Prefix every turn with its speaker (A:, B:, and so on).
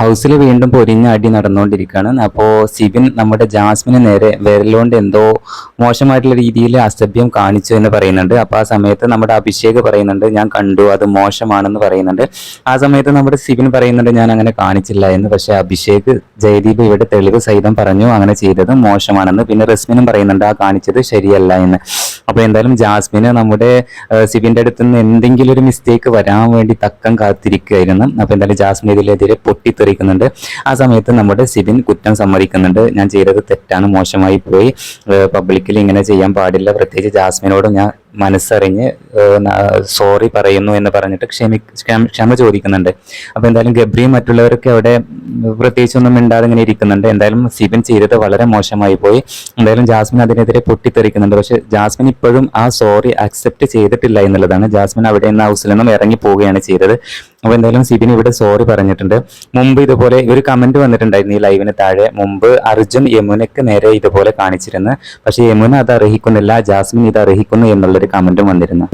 A: ഹൗസിൽ വീണ്ടും പൊരിഞ്ഞ അടി നടന്നുകൊണ്ടിരിക്കുകയാണ്. അപ്പോൾ സിബിൻ നമ്മുടെ ജാസ്മിന് നേരെ വിരലുകൊണ്ട് എന്തോ മോശമായിട്ടുള്ള രീതിയിൽ അസഭ്യം കാണിച്ചു എന്ന് പറയുന്നുണ്ട്. അപ്പോൾ ആ സമയത്ത് നമ്മുടെ അഭിഷേക് പറയുന്നുണ്ട് ഞാൻ കണ്ടു അത് മോശമാണെന്ന് പറയുന്നുണ്ട്. ആ സമയത്ത് നമ്മുടെ സിബിൻ പറയുന്നുണ്ട് ഞാൻ അങ്ങനെ കാണിച്ചില്ല എന്ന്. പക്ഷേ അഭിഷേക് ജയദീപ് ഇവിടെ തെളിവ് സഹിതം പറഞ്ഞു അങ്ങനെ ചെയ്തത് മോശമാണെന്ന്. പിന്നെ റസ്മിനും പറയുന്നുണ്ട് ആ കാണിച്ചത് ശരിയല്ല എന്ന്. അപ്പോൾ എന്തായാലും ജാസ്മിന് നമ്മുടെ സിബിന്റെ അടുത്ത് നിന്ന് എന്തെങ്കിലും ഒരു മിസ്റ്റേക്ക് വരാൻ വേണ്ടി തക്കം കാത്തിരിക്കുകയായിരുന്നു. അപ്പോൾ എന്തായാലും ജാസ്മിൻ ഇതിലെതിരെ പൊട്ടിത്തെറിക്കുന്നുണ്ട്. ആ സമയത്ത് നമ്മുടെ സിബിൻ കുറ്റം സമ്മതിക്കുന്നുണ്ട്. ഞാൻ ചെയ്തത് തെറ്റാണ് മോശമായി പോയി. പബ്ലിക്കിൽ ഇങ്ങനെ ചെയ്യാൻ പാടില്ല. പ്രത്യേകിച്ച് ജാസ്മിനോട് ഞാൻ മനസ്സറിഞ്ഞ് സോറി പറയുന്നു എന്ന് പറഞ്ഞിട്ട് ക്ഷമി ക്ഷമ- ചോദിക്കുന്നുണ്ട്. അപ്പോൾ എന്തായാലും ഗബ്രിയും മറ്റുള്ളവരൊക്കെ അവിടെ പ്രത്യേകിച്ചൊന്നും മിണ്ടാതെ ഇങ്ങനെ ഇരിക്കുന്നുണ്ട്. എന്തായാലും സിബിൻ ചെയ്തത് വളരെ മോശമായി പോയി. എന്തായാലും ജാസ്മിൻ അതിനെതിരെ പൊട്ടിത്തെറിക്കുന്നുണ്ട്. പക്ഷെ ജാസ്മിൻ ഇപ്പോഴും ആ സോറി അക്സെപ്റ്റ് ചെയ്തിട്ടില്ല എന്നുള്ളതാണ്. ജാസ്മിൻ അവിടെ നിന്ന് ഹൗസിൽ നിന്നും ഇറങ്ങി പോവുകയാണ് ചെയ്തത്. അപ്പോൾ എന്തായാലും സിബിൻ ഇവിടെ സോറി പറഞ്ഞിട്ടുണ്ട്. മുമ്പ് ഇതുപോലെ ഒരു കമന്റ് വന്നിട്ടുണ്ടായിരുന്നു ഈ ലൈവിന് താഴെ. മുമ്പ് അർജുൻ യമുനയ്ക്ക് നേരെ ഇതുപോലെ കാണിച്ചിരുന്നു. പക്ഷേ യമുന അത് അർഹിക്കുന്നില്ല. ജാസ്മിൻ ഇത് അർഹിക്കുന്നു എന്നുള്ളൊരു കമന്റും വന്നിരുന്നു.